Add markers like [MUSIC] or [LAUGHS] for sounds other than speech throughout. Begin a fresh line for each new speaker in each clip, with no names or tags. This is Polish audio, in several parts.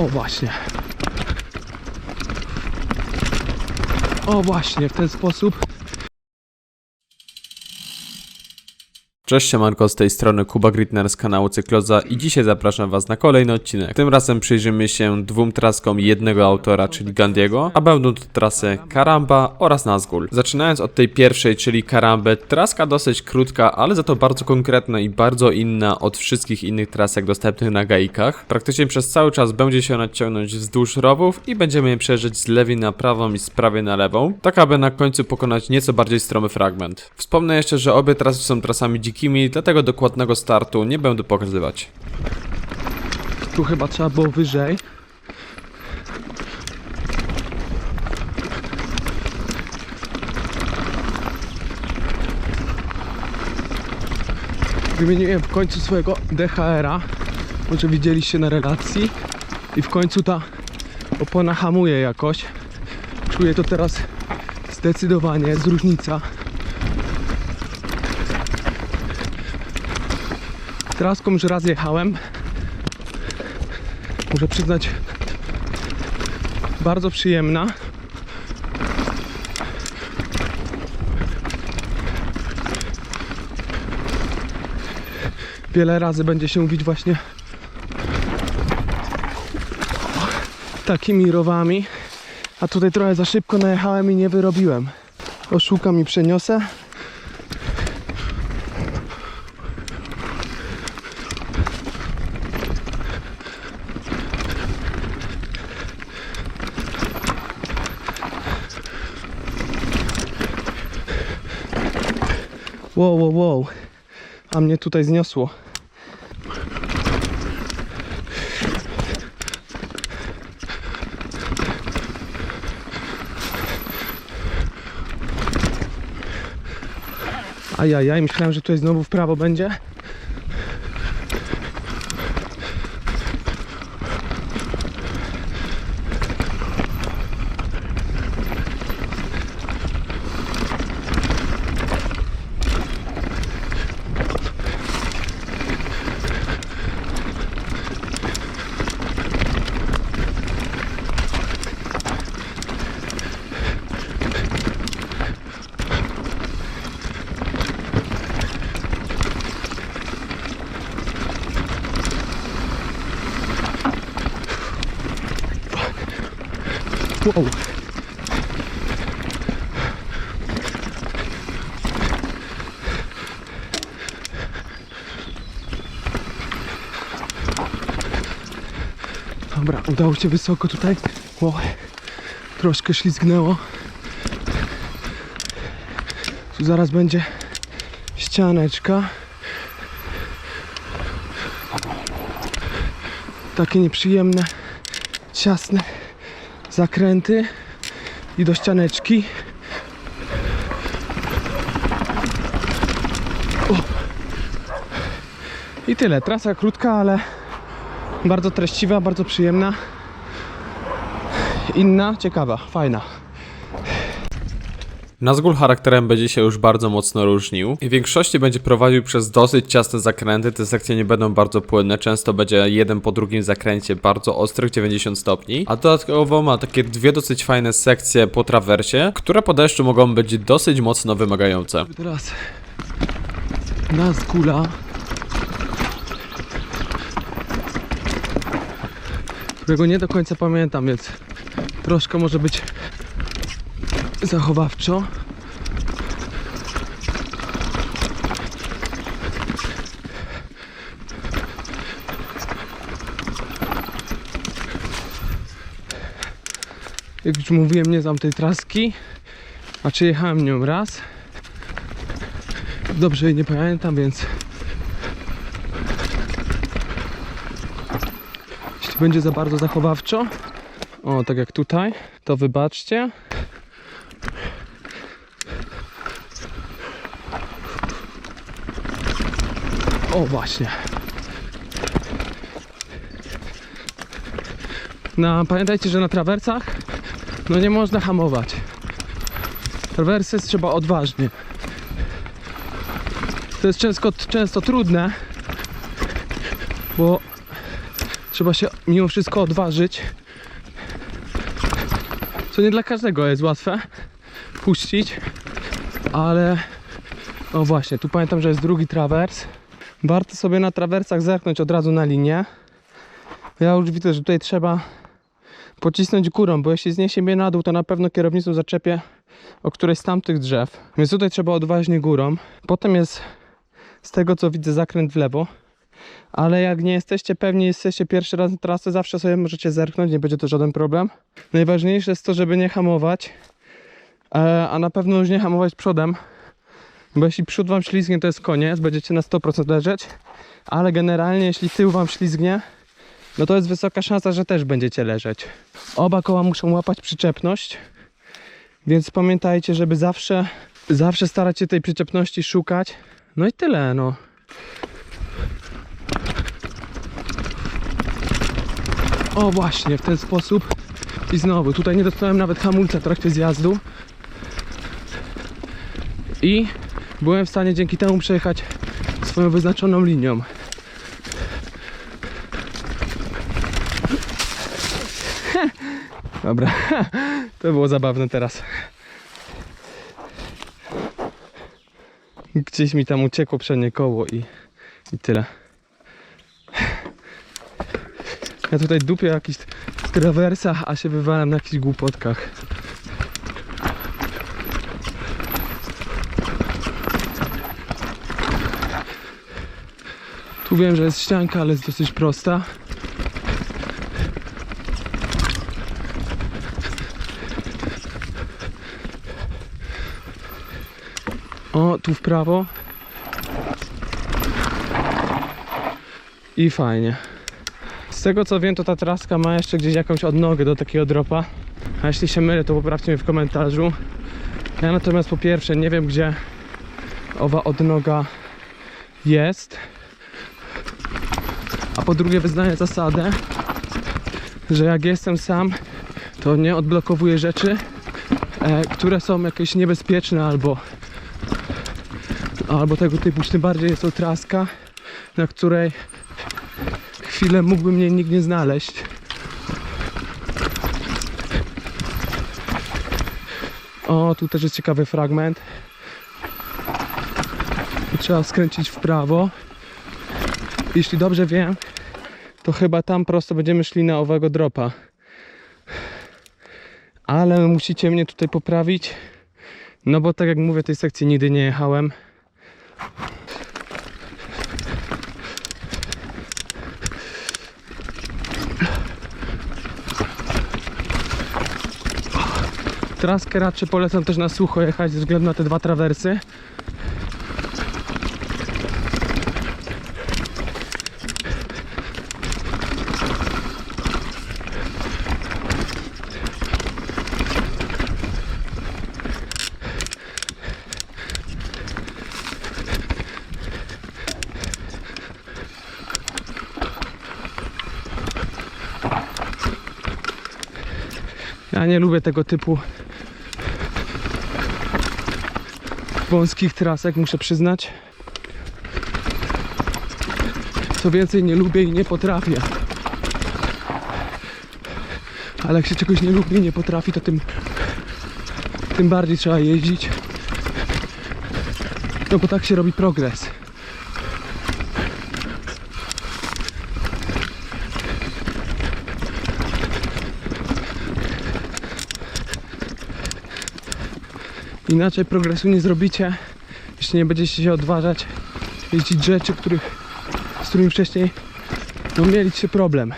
O właśnie. O właśnie, w ten sposób.
Cześć siemanko, z tej strony Kuba Gritner z kanału Cykloza i dzisiaj zapraszam was na kolejny odcinek. Tym razem przyjrzymy się dwóm traskom jednego autora, czyli Gandiego, a będą to trasy Karamba oraz Nazgul. Zaczynając od tej pierwszej, czyli Karambę, traska dosyć krótka, ale za to bardzo konkretna i bardzo inna od wszystkich innych trasek dostępnych na gaikach. Praktycznie przez cały czas będzie się ona ciągnąć wzdłuż rowów i będziemy je przejeżdżać z lewej na prawą i z prawej na lewą, tak aby na końcu pokonać nieco bardziej stromy fragment. Wspomnę jeszcze, że obie trasy są trasami dzikimi, dlatego dokładnego startu nie będę pokazywać.
Tu chyba trzeba było wyżej. Wymieniłem w końcu swojego DHR-a. Może widzieliście na relacji. I w końcu ta opona hamuje jakoś. Czuję to teraz zdecydowanie, jest różnica. Traską już raz jechałem. Muszę przyznać, bardzo przyjemna. Wiele razy będzie się mówić właśnie takimi rowami, a tutaj trochę za szybko najechałem i nie wyrobiłem. Oszukam i przeniosę. Wow, wow, wow. A mnie tutaj zniosło. Ajajaj, myślałem, że tutaj znowu w prawo będzie. Wow. Dobra, udało się wysoko tutaj. Wow. Troszkę ślizgnęło. Tu zaraz będzie ścianeczka. Takie nieprzyjemne, ciasne zakręty i do ścianeczki. O. I tyle. Trasa krótka, ale bardzo treściwa, bardzo przyjemna. Inna, ciekawa, fajna.
Nazgul charakterem będzie się już bardzo mocno różnił i w większości będzie prowadził przez dosyć ciasne zakręty, te sekcje nie będą bardzo płynne, często będzie jeden po drugim zakręcie bardzo ostrych 90 stopni, a dodatkowo ma takie dwie dosyć fajne sekcje po trawersie, które po deszczu mogą być dosyć mocno wymagające.
Teraz nas kula. Którego nie do końca pamiętam, więc troszkę może być zachowawczo. Jak już mówiłem, nie znam tej traski. Znaczy jechałem nią raz. Dobrze jej nie pamiętam, więc jeśli będzie za bardzo zachowawczo, o tak jak tutaj, to wybaczcie. O właśnie. No, pamiętajcie, że na trawersach no nie można hamować. Trawersy trzeba odważnie. To jest często, często trudne, bo trzeba się mimo wszystko odważyć. Co nie dla każdego jest łatwe puścić, ale no właśnie, tu pamiętam, że jest drugi trawers. Warto sobie na trawersach zerknąć od razu na linię. Ja już widzę, że tutaj trzeba pocisnąć górą, bo jeśli zniesie mnie na dół, to na pewno kierownicą zaczepię o któreś z tamtych drzew. Więc tutaj trzeba odważnie górą. Potem jest z tego co widzę zakręt w lewo. Ale jak nie jesteście pewni, jesteście pierwszy raz na trasę, zawsze sobie możecie zerknąć, nie będzie to żaden problem. Najważniejsze jest to, żeby nie hamować, a na pewno już nie hamować przodem, bo jeśli przód wam ślizgnie, to jest koniec, będziecie na 100% leżeć, ale generalnie jeśli tył wam ślizgnie, no to jest wysoka szansa, że też będziecie leżeć. Oba koła muszą łapać przyczepność, więc pamiętajcie, żeby zawsze, zawsze starać się tej przyczepności szukać. No i tyle, no. O właśnie, w ten sposób. I znowu, tutaj nie dostałem nawet hamulca w trakcie zjazdu. I byłem w stanie dzięki temu przejechać swoją wyznaczoną linią. [LAUGHS] Dobra, [LAUGHS] to było zabawne teraz. Gdzieś mi tam uciekło przednie koło i, i tyle. Ja tutaj dupię o jakichś trawersach, a się wywalam na jakichś głupotkach. Tu wiem, że jest ścianka, ale jest dosyć prosta. O, tu w prawo. I fajnie. Z tego co wiem, to ta traska ma jeszcze gdzieś jakąś odnogę do takiego dropa. A jeśli się mylę, to poprawcie mnie w komentarzu. Ja natomiast po pierwsze nie wiem, gdzie owa odnoga jest. A po drugie wyznaję zasadę, że jak jestem sam, to nie odblokowuję rzeczy, e, które są jakieś niebezpieczne albo albo tego typu, tym bardziej jest to traska, na której chwilę mógłby mnie nikt nie znaleźć. O, tu też jest ciekawy fragment. Trzeba skręcić w prawo. Jeśli dobrze wiem, to chyba tam prosto będziemy szli na owego dropa. Ale musicie mnie tutaj poprawić. No bo tak jak mówię, tej sekcji nigdy nie jechałem. Traskę raczej polecam też na sucho jechać ze względu na te dwa trawersy. Ja nie lubię tego typu wąskich trasek, muszę przyznać. Co więcej, nie lubię i nie potrafię. Ale jak się czegoś nie lubi nie potrafi, to tym, tym bardziej trzeba jeździć. No bo tak się robi progres. Inaczej progresu nie zrobicie, jeśli nie będziecie się odważać jeździć rzeczy, których, z którymi wcześniej no, mieliście problem.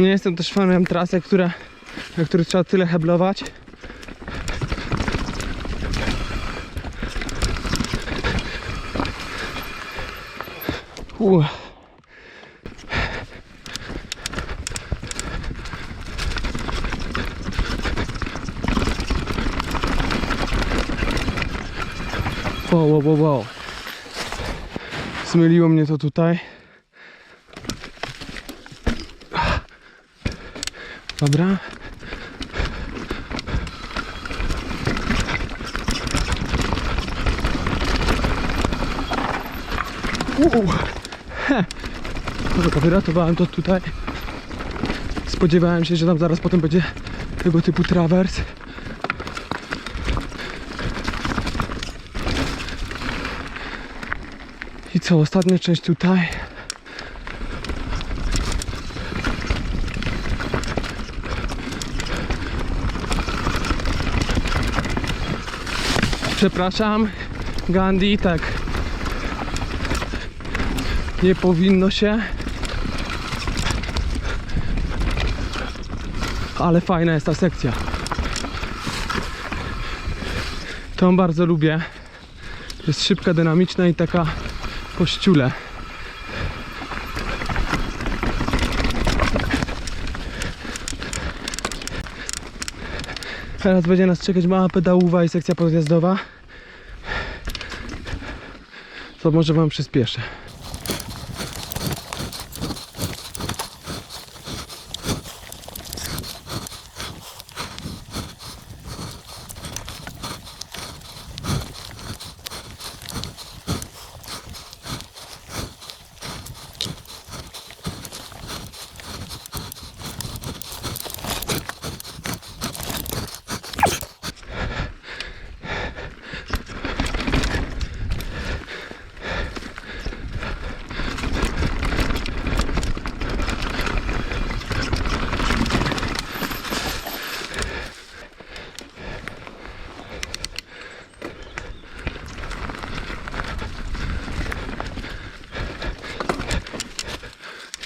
Nie jestem też fanem trasek, które, na których trzeba tyle heblować. Uff. Wow, wow, wow, wow. Zmyliło mnie to tutaj. Dobra. Uuu. Dobra, wyratowałem to tutaj. Spodziewałem się, że tam zaraz potem będzie tego typu trawers. I co, ostatnia część tutaj. Przepraszam, Gandhi, tak. Nie powinno się. Ale fajna jest ta sekcja. Tą bardzo lubię. Jest szybka, dynamiczna i taka po ściule. Teraz będzie nas czekać mała pedałowa i sekcja podjazdowa. To może wam przyspieszę.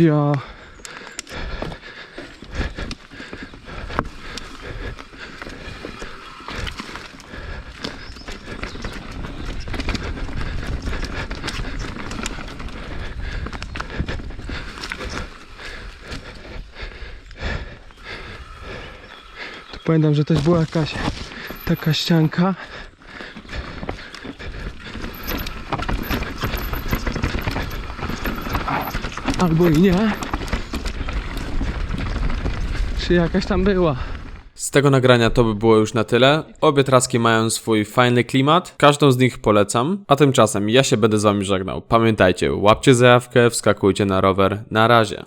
Ja. Tu pamiętam, że też była jakaś taka ścianka. Albo i nie. Czy jakaś tam była?
Z tego nagrania to by było już na tyle. Obie traski mają swój fajny klimat, każdą z nich polecam, a tymczasem ja się będę z wami żegnał. Pamiętajcie, łapcie zajawkę, wskakujcie na rower, na razie.